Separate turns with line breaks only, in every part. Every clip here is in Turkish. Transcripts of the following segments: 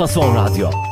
Fason Radyo.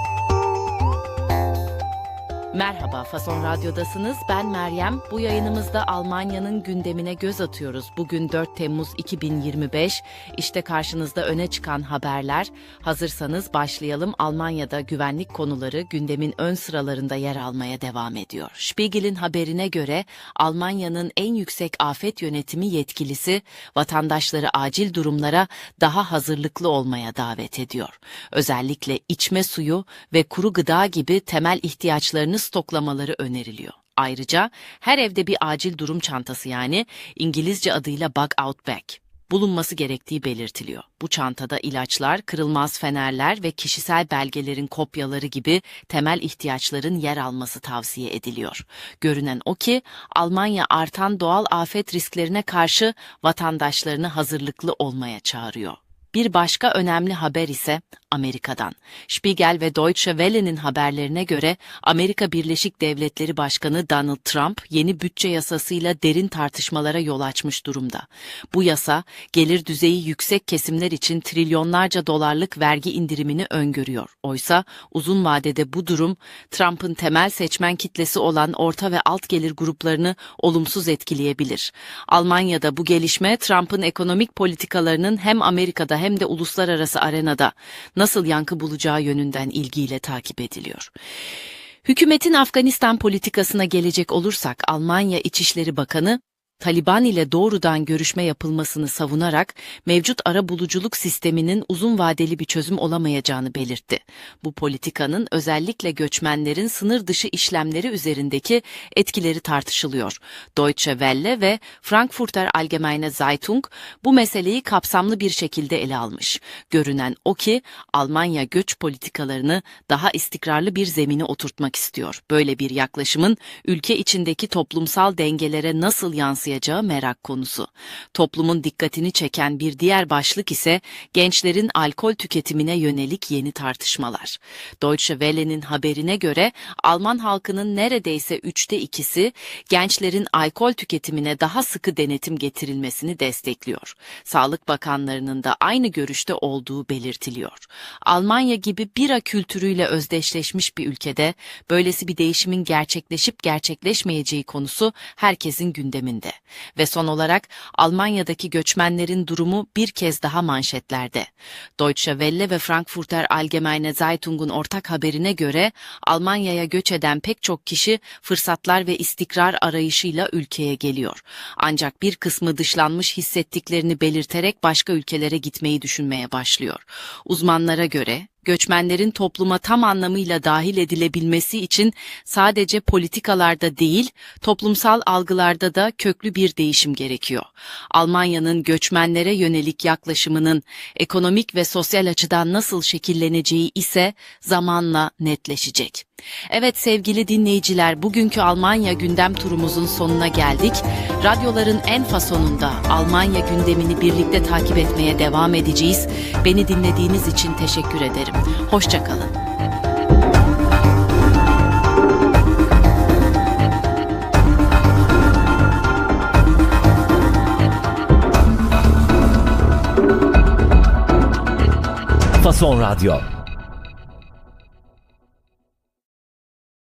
Merhaba, Fason Radyo'dasınız. Ben Meryem. Bu yayınımızda Almanya'nın gündemine göz atıyoruz. Bugün 4 Temmuz 2025. İşte karşınızda öne çıkan haberler. Hazırsanız başlayalım. Almanya'da güvenlik konuları gündemin ön sıralarında yer almaya devam ediyor. Spiegel'in haberine göre Almanya'nın en yüksek afet yönetimi yetkilisi vatandaşları acil durumlara daha hazırlıklı olmaya davet ediyor. Özellikle içme suyu ve kuru gıda gibi temel ihtiyaçlarını stoklamaları öneriliyor. Ayrıca her evde bir acil durum çantası yani İngilizce adıyla bug out bag bulunması gerektiği belirtiliyor. Bu çantada ilaçlar, kırılmaz fenerler ve kişisel belgelerin kopyaları gibi temel ihtiyaçların yer alması tavsiye ediliyor. Görünen o ki Almanya artan doğal afet risklerine karşı vatandaşlarını hazırlıklı olmaya çağırıyor. Bir başka önemli haber ise Amerika'dan. Spiegel ve Deutsche Welle'nin haberlerine göre Amerika Birleşik Devletleri Başkanı Donald Trump yeni bütçe yasasıyla derin tartışmalara yol açmış durumda. Bu yasa gelir düzeyi yüksek kesimler için trilyonlarca dolarlık vergi indirimini öngörüyor. Oysa uzun vadede bu durum Trump'ın temel seçmen kitlesi olan orta ve alt gelir gruplarını olumsuz etkileyebilir. Almanya'da bu gelişme Trump'ın ekonomik politikalarının hem Amerika'da hem de uluslararası arenada nasıl yankı bulacağı yönünden ilgiyle takip ediliyor. Hükümetin Afganistan politikasına gelecek olursak Almanya İçişleri Bakanı Taliban ile doğrudan görüşme yapılmasını savunarak mevcut ara buluculuk sisteminin uzun vadeli bir çözüm olamayacağını belirtti. Bu politikanın özellikle göçmenlerin sınır dışı işlemleri üzerindeki etkileri tartışılıyor. Deutsche Welle ve Frankfurter Allgemeine Zeitung bu meseleyi kapsamlı bir şekilde ele almış. Görünen o ki Almanya göç politikalarını daha istikrarlı bir zemine oturtmak istiyor. Böyle bir yaklaşımın ülke içindeki toplumsal dengelere nasıl yansıyacağı merak konusu. Toplumun dikkatini çeken bir diğer başlık ise gençlerin alkol tüketimine yönelik yeni tartışmalar. Deutsche Welle'nin haberine göre Alman halkının neredeyse üçte ikisi gençlerin alkol tüketimine daha sıkı denetim getirilmesini destekliyor. Sağlık Bakanlarının da aynı görüşte olduğu belirtiliyor. Almanya gibi bira kültürüyle özdeşleşmiş bir ülkede böylesi bir değişimin gerçekleşip gerçekleşmeyeceği konusu herkesin gündeminde. Ve son olarak Almanya'daki göçmenlerin durumu bir kez daha manşetlerde. Deutsche Welle ve Frankfurter Allgemeine Zeitung'un ortak haberine göre Almanya'ya göç eden pek çok kişi fırsatlar ve istikrar arayışıyla ülkeye geliyor. Ancak bir kısmı dışlanmış hissettiklerini belirterek başka ülkelere gitmeyi düşünmeye başlıyor. Uzmanlara göre göçmenlerin topluma tam anlamıyla dahil edilebilmesi için sadece politikalarda değil, toplumsal algılarda da köklü bir değişim gerekiyor. Almanya'nın göçmenlere yönelik yaklaşımının ekonomik ve sosyal açıdan nasıl şekilleneceği ise zamanla netleşecek. Evet sevgili dinleyiciler, bugünkü Almanya gündem turumuzun sonuna geldik. Radyoların en fasonunda Almanya gündemini birlikte takip etmeye devam edeceğiz. Beni dinlediğiniz için teşekkür ederim. Hoşçakalın.
Fason Radyo.